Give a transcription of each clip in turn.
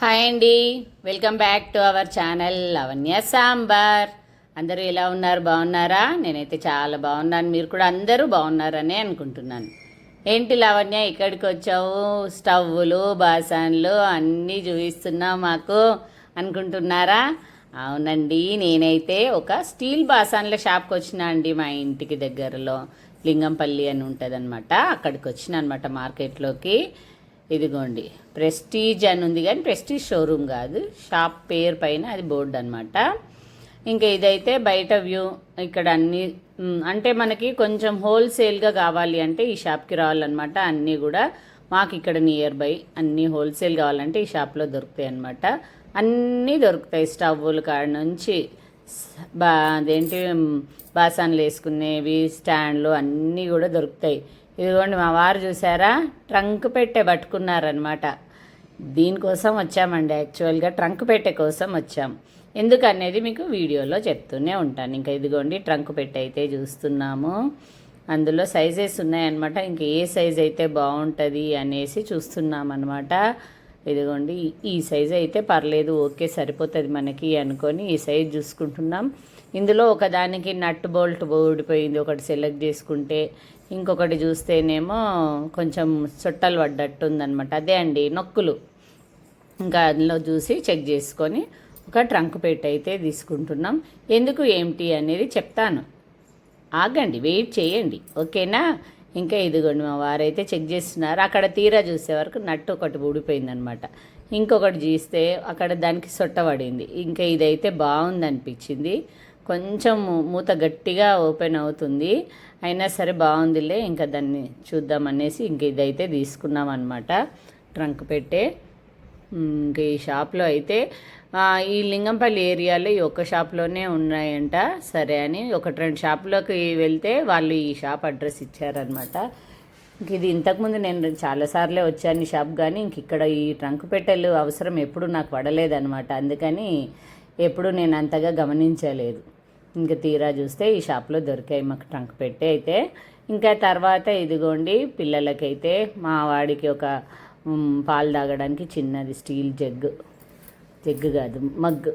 Hi అండి. Welcome back to our channel Lavanya sambar అందరూ ఎలా ఉన్నారు? బాగున్నారా? నేనైతే చాలా బాగున్నాను. మీరు కూడా అందరూ బాగున్నారని అనుకుంటున్నాను. ఏంటి లవణ్య ఇక్కడికి వచ్చావు? స్టవ్వులు బాసన్లు అన్నీ చూపిస్తున్నావు మాకు అనుకుంటున్నారా? అవునండి నేనైతే ఒక స్టీల్ బాసన్ల షాప్కి వచ్చినా అండి మా ఇంటికి దగ్గరలో. లింగంపల్లి అని ఉంటుందన్నమాట. అక్కడికి వచ్చిన అనమాట మార్కెట్లోకి. ఇదిగోండి. ప్రెస్టీజ్ అని ఉంది కానీ ప్రెస్టీజ్ షోరూమ్ కాదు. షాప్ పేరు పైన అది బోర్డు అనమాట ఇంకా ఇదైతే బయట వ్యూ ఇక్కడ అన్నీ అంటే మనకి కొంచెం హోల్సేల్గా కావాలి అంటే ఈ షాప్కి రావాలన్నమాట. అన్నీ కూడా మాకు ఇక్కడ నియర్ బై అన్నీ హోల్సేల్ కావాలంటే ఈ షాప్లో దొరుకుతాయి అన్నమాట. అన్నీ దొరుకుతాయి స్టవ్వుల కాడ నుంచి. బా అదేంటి మ్, బాసాన్లు వేసుకునేవి స్టాండ్లు అన్నీ కూడా దొరుకుతాయి. ఇదిగోండి మా వారు చూసారా? ట్రంక్ పెట్టే పట్టుకున్నారనమాట దీనికోసం వచ్చామండి యాక్చువల్గా ట్రంక్ పెట్టే కోసం వచ్చాం. ఎందుకు అనేది మీకు వీడియోలో చెప్తూనే ఉంటాను. ఇంకా ఇదిగోండి ట్రంక్ పెట్టే అయితే చూస్తున్నాము. అందులో సైజెస్ ఉన్నాయన్నమాట. ఇంక ఏ సైజ్ అయితే బాగుంటుంది అనేసి చూస్తున్నాం అనమాట ఇదిగోండి ఈ- ఈ సైజ్ అయితే పర్లేదు ఓకే సరిపోతుంది మనకి అనుకొని ఈ సైజ్ చూసుకుంటున్నాం. ఇందులో ఒకదానికి నట్ బోల్ట్ ఊడిపోయింది. ఒకటి సెలెక్ట్ చేసుకుంటే ఇంకొకటి చూస్తేనేమో కొంచెం చుట్టలు పడ్డట్టు ఉందనమాట అదే అండి నొక్కులు. ఇంకా అందులో చూసి చెక్ చేసుకొని ఒక ట్రంక్ పెట్టి అయితే తీసుకుంటున్నాం. ఎందుకు ఏమిటి అనేది చెప్తాను. ఆగండి వెయిట్ చేయండి. ఓకేనా? ఇంకా ఇదిగోండి మా వారైతే చెక్ చేస్తున్నారు. అక్కడ తీరా చూసే వరకు నట్టు ఒకటి ఊడిపోయిందనమాట ఇంకొకటి చూస్తే అక్కడ దానికి సొట్ట పడింది. ఇంకా ఇదైతే బాగుంది అనిపించింది కొంచెం మూత గట్టిగా ఓపెన్ అవుతుంది. అయినా సరే బాగుందిలే ఇంకా దాన్ని చూద్దాం అనేసి ఇంక ఇదైతే తీసుకున్నాం అనమాట ట్రంక్ పెట్టే. ఇంక ఈ షాప్లో అయితే ఈ లింగంపల్లి ఏరియాలో ఈ ఒక్క షాప్లోనే ఉన్నాయంట. సరే అని ఒకటి రెండు షాపులోకి వెళ్తే వాళ్ళు ఈ షాప్ అడ్రస్ ఇచ్చారనమాట ఇంక ఇది ఇంతకుముందు నేను చాలాసార్లే వచ్చాను ఈ షాప్ కానీ ఇంక ఇక్కడ ఈ ట్రంక్ పెట్టెలు అవసరం ఎప్పుడు నాకు పడలేదనమాట అందుకని ఎప్పుడు నేను అంతగా గమనించలేదు. ఇంకా తీరా చూస్తే ఈ షాప్లో దొరికాయి మాకు ట్రంక్ పెట్టే అయితే. ఇంకా తర్వాత ఇదిగోండి పిల్లలకైతే మా వాడికి ఒక పాలు తాగడానికి చిన్నది స్టీల్ జగ్గు జగ్గు కాదు మగ్గు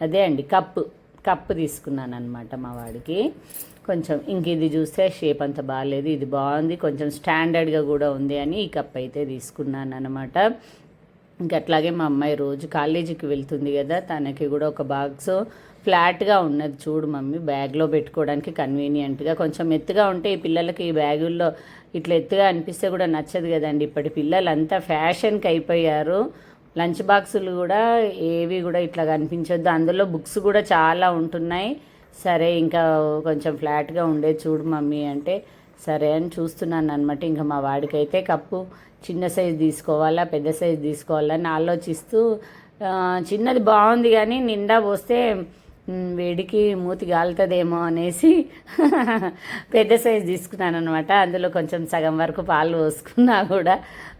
అదే అండి కప్పు. కప్పు తీసుకున్నాను అనమాట మా వాడికి. కొంచెం ఇంక ఇది చూస్తే షేప్ అంత బాగాలేదు ఇది బాగుంది కొంచెం స్టాండర్డ్గా కూడా ఉంది అని ఈ కప్ అయితే తీసుకున్నాను అనమాట ఇంకా అట్లాగే మా అమ్మాయి రోజు కాలేజీకి వెళ్తుంది కదా తనకి కూడా ఒక బాక్స్ ఫ్లాట్గా ఉన్నది చూడు మమ్మీ బ్యాగ్లో పెట్టుకోవడానికి కన్వీనియంట్గా కొంచెం ఎత్తుగా ఉంటే ఈ పిల్లలకి ఈ బ్యాగుల్లో ఇట్లా ఎత్తుగా అనిపిస్తే కూడా నచ్చదు కదండి. ఇప్పటి పిల్లలంతా ఫ్యాషన్కి అయిపోయారు. లంచ్ బాక్సులు కూడా ఏవి కూడా ఇట్లా కనిపించొద్దు. అందులో బుక్స్ కూడా చాలా ఉంటున్నాయి. సరే ఇంకా కొంచెం ఫ్లాట్గా ఉండే చూడు మమ్మీ అంటే సరే అని చూస్తున్నాను అనమాట ఇంకా మా వాడికైతే కప్పు చిన్న సైజ్ తీసుకోవాలా పెద్ద సైజ్ తీసుకోవాలా అని ఆలోచిస్తూ చిన్నది బాగుంది కానీ నిండా పోస్తే వేడికి మూతి గాలుతుందేమో అనేసి పెద్ద సైజ్ తీసుకున్నాను అనమాట అందులో కొంచెం సగం వరకు పాలు పోసుకున్నా కూడా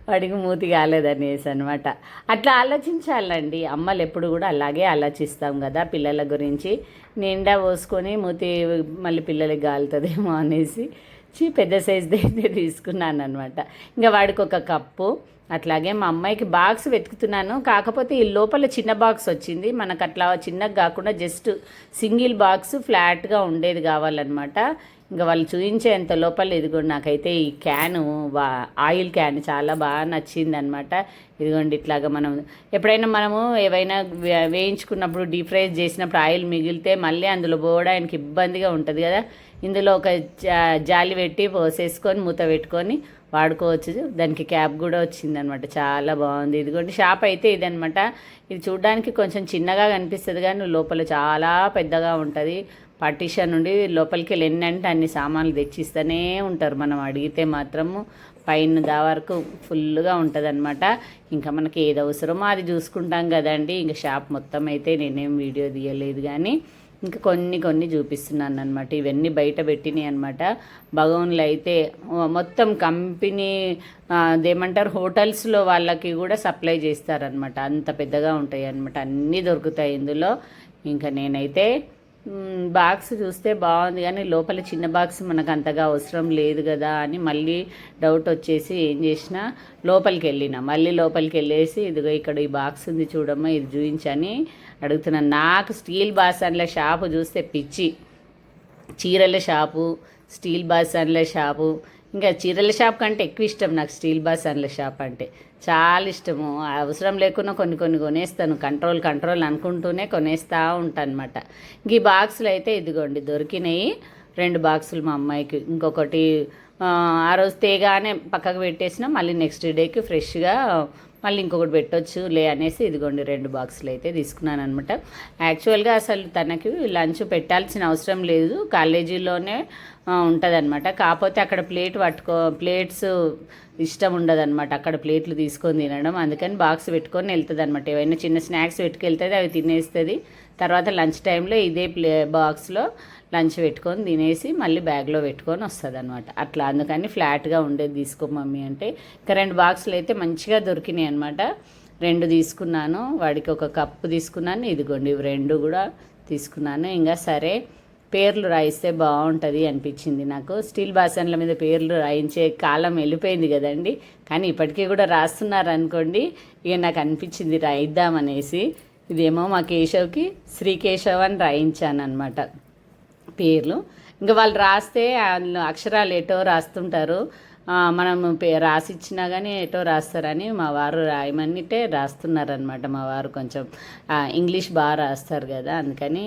వాడికి మూతి కాలేదనేసి అనమాట అట్లా ఆలోచించాలండి. అమ్మలు ఎప్పుడు కూడా అలాగే ఆలోచిస్తాం కదా పిల్లల గురించి. నిండా పోసుకొని మూతి మళ్ళీ పిల్లలకి గాలుతుందేమో అనేసి పెద్ద సైజుది అయితే తీసుకున్నాను అనమాట ఇంకా వాడికి ఒక కప్పు అట్లాగే మా అమ్మాయికి బాక్స్ వెతుకుతున్నాను. కాకపోతే ఈ లోపల చిన్న బాక్స్ వచ్చింది. మనకు అట్లా చిన్నగా కాకుండా జస్ట్ సింగిల్ బాక్స్ ఫ్లాట్గా ఉండేది కావాలన్నమాట. ఇంకా వాళ్ళు చూపించేంత లోపల ఇదిగోండి నాకైతే ఈ క్యాను వా ఆయిల్ క్యాన్ చాలా బాగా నచ్చింది అనమాట ఇదిగోండి ఇట్లాగా మనం ఎప్పుడైనా మనము ఏవైనా వే- వేయించుకున్నప్పుడు డీప్ ఫ్రై చేసినప్పుడు ఆయిల్ మిగిలితే మళ్ళీ అందులో పోవడానికి ఇబ్బందిగా ఉంటుంది కదా. ఇందులో ఒక జా- జాలి పెట్టి పోసేసుకొని మూత పెట్టుకొని వాడుకోవచ్చు. దానికి క్యాప్ కూడా వచ్చిందనమాట. చాలా బాగుంది. ఇదిగోండి షాప్ అయితే ఇదనమాట. ఇది చూడడానికి కొంచెం చిన్నగా కనిపిస్తుంది కానీ లోపల చాలా పెద్దగా ఉంటుంది. పార్టీషన్ నుండి లోపలికి వెళ్ళి ఎన్నంటే అన్ని సామాన్లు తెచ్చిస్తూనే ఉంటారు. మనం అడిగితే మాత్రము పైన దా వరకు ఫుల్గా ఉంటుంది అనమాట ఇంకా మనకి ఏది అవసరమో అది చూసుకుంటాం కదండి. ఇంకా షాప్ మొత్తం అయితే నేనేం వీడియో తీయలేదు కానీ ఇంకా కొన్ని కొన్ని చూపిస్తున్నాను అనమాట ఇవన్నీ బయట పెట్టినాయి అనమాట భగవన్లు అయితే మొత్తం కంపెనీ అదేమంటారు హోటల్స్లో వాళ్ళకి కూడా సప్లై చేస్తారనమాట అంత పెద్దగా ఉంటాయి అనమాట అన్నీ దొరుకుతాయి ఇందులో. ఇంకా నేనైతే బాక్స్ చూస్తే బాగుంది కానీ లోపల చిన్న బాక్స్ మనకు అంతగా అవసరం లేదు కదా అని మళ్ళీ డౌట్ వచ్చేసి ఏం చేసిన లోపలికి వెళ్ళిన. మళ్ళీ లోపలికి వెళ్ళేసి ఇదిగో ఇక్కడ ఈ బాక్స్ ఉంది చూడమ్మా ఇది చూపించని అడుగుతున్నాను నాకు స్టీల్ బాసన్ల షాపు చూస్తే పిచ్చి. చీరల షాపు స్టీల్ బాసన్ల షాపు ఇంకా చీరల షాప్ కంటే ఎక్కువ ఇష్టం నాకు స్టీల్ బాసన్ల షాప్ అంటే. చాలా ఇష్టము. అవసరం లేకుండా కొన్ని కొన్ని కొనేస్తాను. కంట్రోల్ కంట్రోల్ అనుకుంటూనే కొనేస్తూ ఉంటాను అనమాట ఈ బాక్సులు అయితే ఇదిగోండి దొరికినాయి. రెండు బాక్సులు మా అమ్మాయికి. ఇంకొకటి ఆ, ఆ రోజు తేగానే పక్కకు పెట్టేసిన మళ్ళీ నెక్స్ట్ డేకి ఫ్రెష్గా మళ్ళీ ఇంకొకటి పెట్టొచ్చు లే అనేసి ఇదిగోండి రెండు బాక్సులు అయితే తీసుకున్నాను అనమాట యాక్చువల్గా అసలు తనకి లంచ్ పెట్టాల్సిన అవసరం లేదు. కాలేజీలోనే ఉంటుంది అనమాట కాకపోతే అక్కడ ప్లేట్ పట్టుకో ప్లేట్స్ ఇష్టం ఉండదన్నమాట. అక్కడ ప్లేట్లు తీసుకొని తినడం. అందుకని బాక్స్ పెట్టుకొని వెళ్తుంది అనమాట ఏవైనా చిన్న స్నాక్స్ పెట్టుకెళ్తుంది అవి తినేస్తుంది. తర్వాత లంచ్ టైంలో ఇదే ప్లే బాక్స్లో లంచ్ పెట్టుకొని తినేసి మళ్ళీ బ్యాగ్లో పెట్టుకొని వస్తుంది అనమాట అట్లా అందుకని ఫ్లాట్గా ఉండేది తీసుకో మమ్మీ అంటే. కరెంట్ రెండు బాక్సులు అయితే మంచిగా దొరికినాయి అనమాట రెండు తీసుకున్నాను వాడికి ఒక కప్పు తీసుకున్నాను ఇదిగోండి ఇవి రెండు కూడా తీసుకున్నాను. ఇంకా సరే పేర్లు రాయిస్తే బాగుంటుంది అనిపించింది నాకు. స్టీల్ బాసన్ల మీద పేర్లు రాయించే కాలం వెళ్ళిపోయింది కదండి. కానీ ఇప్పటికీ కూడా రాస్తున్నారు అనుకోండి ఇక నాకు అనిపించింది రాయిద్దామనేసి ఇదేమో మా కేశవ్కి శ్రీకేశవ్ అని రాయించాను అనమాట పేర్లు. ఇంకా వాళ్ళు రాస్తే అందులో అక్షరాలు ఎటో రాస్తుంటారు. మనం పే రాసిచ్చినా కానీ ఎటో రాస్తారని మా వారు రాయమన్నిటే రాస్తున్నారనమాట మా వారు కొంచెం. ఇంగ్లీష్ బాగా రాస్తారు కదా అందుకని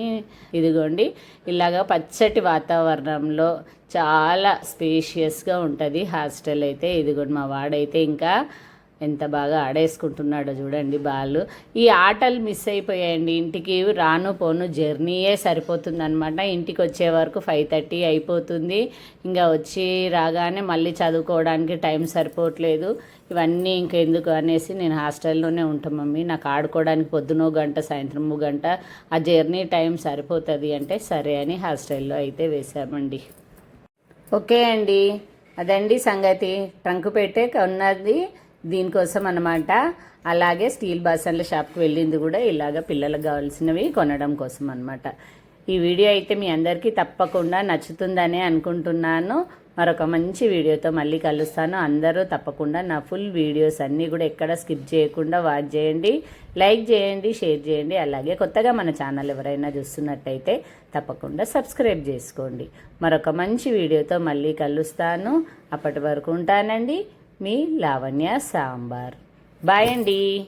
ఇదిగోండి. ఇలాగ పచ్చటి వాతావరణంలో చాలా స్పేషియస్గా ఉంటుంది హాస్టల్ అయితే. ఇదిగోండి మా వాడైతే ఇంకా ఎంత బాగా ఆడేసుకుంటున్నాడో చూడండి బాలు. ఈ ఆటలు మిస్ అయిపోయాయండి. ఇంటికి రాను పోను జర్నీయే సరిపోతుంది ఇంటికి వచ్చే వరకు ఫైవ్ థర్టీ అయిపోతుంది. ఇంకా వచ్చి రాగానే మళ్ళీ చదువుకోవడానికి టైం సరిపోవట్లేదు. ఇవన్నీ ఇంకెందుకు అనేసి నేను హాస్టల్లోనే ఉంటాం మమ్మీ. నాకు ఆడుకోవడానికి పొద్దునో గంట సాయంత్రం గంట. ఆ జర్నీ టైం సరిపోతుంది అంటే సరే అని హాస్టల్లో అయితే వేసామండి. ఓకే అండి. అదండి సంగతి. ట్రంక్ పెట్టే ఉన్నది దీనికోసం అన్నమాట అలాగే స్టీల్ బాసన్ల షాప్కి వెళ్ళింది కూడా ఇలాగ పిల్లలకు కావాల్సినవి కొనడం కోసం అన్నమాట ఈ వీడియో అయితే మీ అందరికీ తప్పకుండా నచ్చుతుందని అనుకుంటున్నాను. మరొక మంచి వీడియోతో మళ్ళీ కలుస్తాను. అందరూ తప్పకుండా నా ఫుల్ వీడియోస్ అన్నీ కూడా ఎక్కడ స్కిప్ చేయకుండా వాచ్ చేయండి లైక్ చేయండి షేర్ చేయండి. అలాగే కొత్తగా మన ఛానల్ ఎవరైనా చూస్తున్నట్టయితే తప్పకుండా సబ్స్క్రైబ్ చేసుకోండి. మరొక మంచి వీడియోతో మళ్ళీ కలుస్తాను. అప్పటి వరకు ఉంటానండి. మీ లావణ్య సాంబార్. బాయ్ అండి.